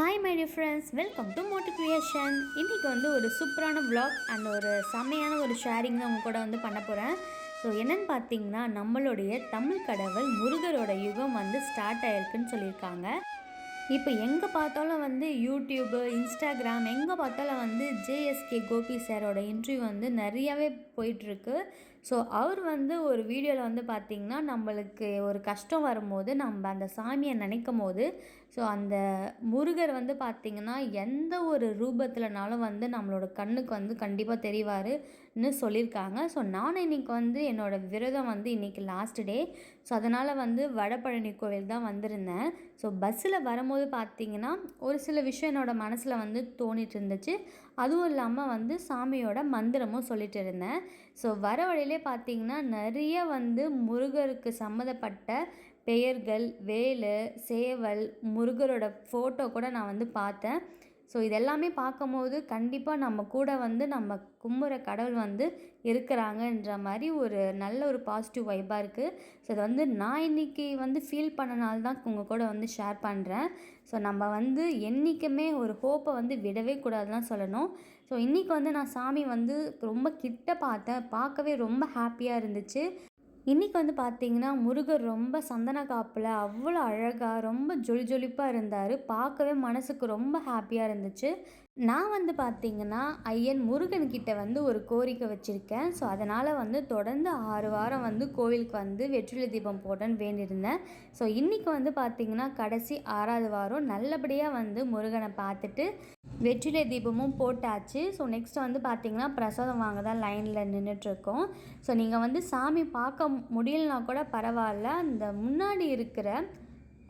Hi my dear friends welcome to Motu creation இன்றைக்கி வந்து ஒரு சூப்பரான விளாக் அண்ட் ஒரு செம்மையான ஒரு ஷேரிங் தான் உங்க கூட வந்து பண்ண போகிறேன் ஸோ என்னென்னு பார்த்தீங்கன்னா நம்மளுடைய தமிழ் கடவுள் முருகரோட யுகம் வந்து ஸ்டார்ட் ஆயிருக்குன்னு சொல்லியிருக்காங்க. இப்போ எங்கே பார்த்தாலும் வந்து யூடியூப்பு இன்ஸ்டாகிராம் எங்கே பார்த்தாலும் வந்து ஜேஎஸ்கே கோபி சாரோட இன்டர்வியூ வந்து நிறையாவே போயிட்டுருக்கு ஸோ அவர் வந்து ஒரு வீடியோவில் வந்து பார்த்திங்கன்னா நம்மளுக்கு ஒரு கஷ்டம் வரும்போது நம்ம அந்த சாமியை நினைக்கும் போது ஸோ அந்த முருகர் வந்து பார்த்திங்கன்னா எந்த ஒரு ரூபத்தில்னாலும் வந்து நம்மளோட கண்ணுக்கு வந்து கண்டிப்பாக தெரிவார்னு சொல்லியிருக்காங்க ஸோ நானும் இன்றைக்கி வந்து என்னோடய விரதம் வந்து இன்றைக்கி லாஸ்ட் டே ஸோ அதனால் வந்து வடபழனி கோவில் தான் வந்திருந்தேன். ஸோ பஸ்ஸில் வரும்போது பார்த்தீங்கன்னா ஒரு சில விஷயம் என்னோடய மனசில் வந்து தோணிட்டு இருந்துச்சு. அதுவும் இல்லாமல் வந்து சாமியோட மந்திரமும் சொல்லிட்டு இருந்தேன். ஸோ வர வழியிலே பார்த்தீங்கன்னா நிறைய வந்து முருகருக்கு சம்மந்தப்பட்ட பெயர்கள் வேலு சேவல் முருகரோட ஃபோட்டோ கூட நான் வந்து பார்த்தேன். ஸோ இதெல்லாமே பார்க்கும்போது கண்டிப்பாக நம்ம கூட வந்து நம்ம கும்புற கடவுள் வந்து இருக்கிறாங்கன்ற மாதிரி ஒரு நல்ல ஒரு பாசிட்டிவ் வைப்பாக இருக்குது ஸோ இது வந்து நான் இன்றைக்கி வந்து ஃபீல் பண்ணனால தான் உங்கள் கூட வந்து ஷேர் பண்ணுறேன் ஸோ நம்ம வந்து என்றைக்குமே ஒரு ஹோப்பை வந்து விடவே கூடாதுன்னு சொல்லணும். ஸோ இன்றைக்கி வந்து நான் சாமி வந்து ரொம்ப கிட்ட பார்த்தேன். பார்க்கவே ரொம்ப ஹாப்பியாக இருந்துச்சு. இன்றைக்கி வந்து பார்த்தீங்கன்னா முருகர் ரொம்ப சந்தன காப்பில் அவ்வளோ அழகாக ரொம்ப ஜொலி ஜொலிப்பாக இருந்தார். பார்க்கவே மனசுக்கு ரொம்ப ஹாப்பியாக இருந்துச்சு. நான் வந்து பார்த்தீங்கன்னா ஐயன் முருகன்கிட்ட வந்து ஒரு கோரிக்கை வச்சுருக்கேன். ஸோ அதனால் வந்து தொடர்ந்து ஆறு வாரம் வந்து கோவிலுக்கு வந்து வெற்றிலை தீபம் போடன்னு வேண்டியிருந்தேன். ஸோ இன்றைக்கி வந்து பார்த்தீங்கன்னா கடைசி ஆறாவது வாரம் நல்லபடியாக வந்து முருகனை பார்த்துட்டு வெற்றிலை தீபமும் போட்டாச்சு. ஸோ நெக்ஸ்ட் வந்து பார்த்தீங்கன்னா பிரசாதம் வாங்க தான் லைனில் நின்றுட்டுருக்கோம் ஸோ நீங்கள் வந்து சாமி பார்க்க முடியலனா கூட பரவாயில்ல. அந்த முன்னாடி இருக்கிற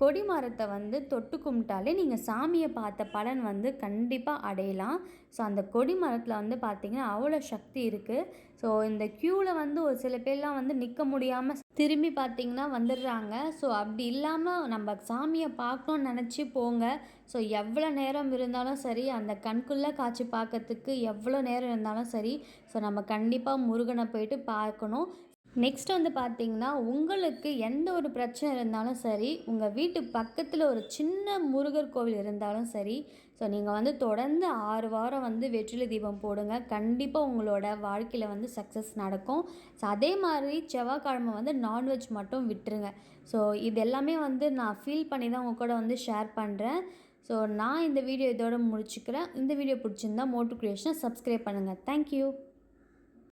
கொடி மரத்தை வந்து தொட்டு கும்பிட்டாலே நீங்கள் சாமியை பார்த்த பலன் வந்து கண்டிப்பாக அடையலாம். ஸோ அந்த கொடி மரத்தில் வந்து பார்த்திங்கன்னா அவ்வளோ சக்தி இருக்குது ஸோ இந்த க்யூவில் வந்து ஒரு சில பேர்லாம் வந்து நிற்க முடியாமல் திரும்பி பார்த்திங்கன்னா வந்துடுறாங்க. ஸோ அப்படி இல்லாமல் நம்ம சாமியை பார்க்கணும்னு நினச்சி போங்க. ஸோ எவ்வளோ நேரம் இருந்தாலும் சரி அந்த கண்குள்ளே காட்சி பார்க்கறதுக்கு எவ்வளோ நேரம் இருந்தாலும் சரி ஸோ நம்ம கண்டிப்பாக முருகனை போயிட்டு பார்க்கணும். நெக்ஸ்ட் வந்து பார்த்தீங்கன்னா உங்களுக்கு எந்த ஒரு பிரச்சனை இருந்தாலும் சரி உங்கள் வீட்டு பக்கத்தில் ஒரு சின்ன முருகர் கோவில் இருந்தாலும் சரி ஸோ நீங்கள் வந்து தொடர்ந்து ஆறு வாரம் வந்து வெற்றிலை தீபம் போடுங்க. கண்டிப்பாக உங்களோட வாழ்க்கையில் வந்து சக்ஸஸ் நடக்கும். ஸோ அதே மாதிரி செவ்வாய்க்கிழமை வந்து நான்வெஜ் மட்டும் விட்டுருங்க. ஸோ இது எல்லாமே வந்து நான் ஃபீல் பண்ணி தான் உங்கள் கூட வந்து ஷேர் பண்ணுறேன் ஸோ நான் இந்த வீடியோ இதோட முடிச்சுக்கிறேன். இந்த வீடியோ பிடிச்சிருந்தா மோட்டிவேஷனை சப்ஸ்கிரைப் பண்ணுங்கள் தேங்க்யூ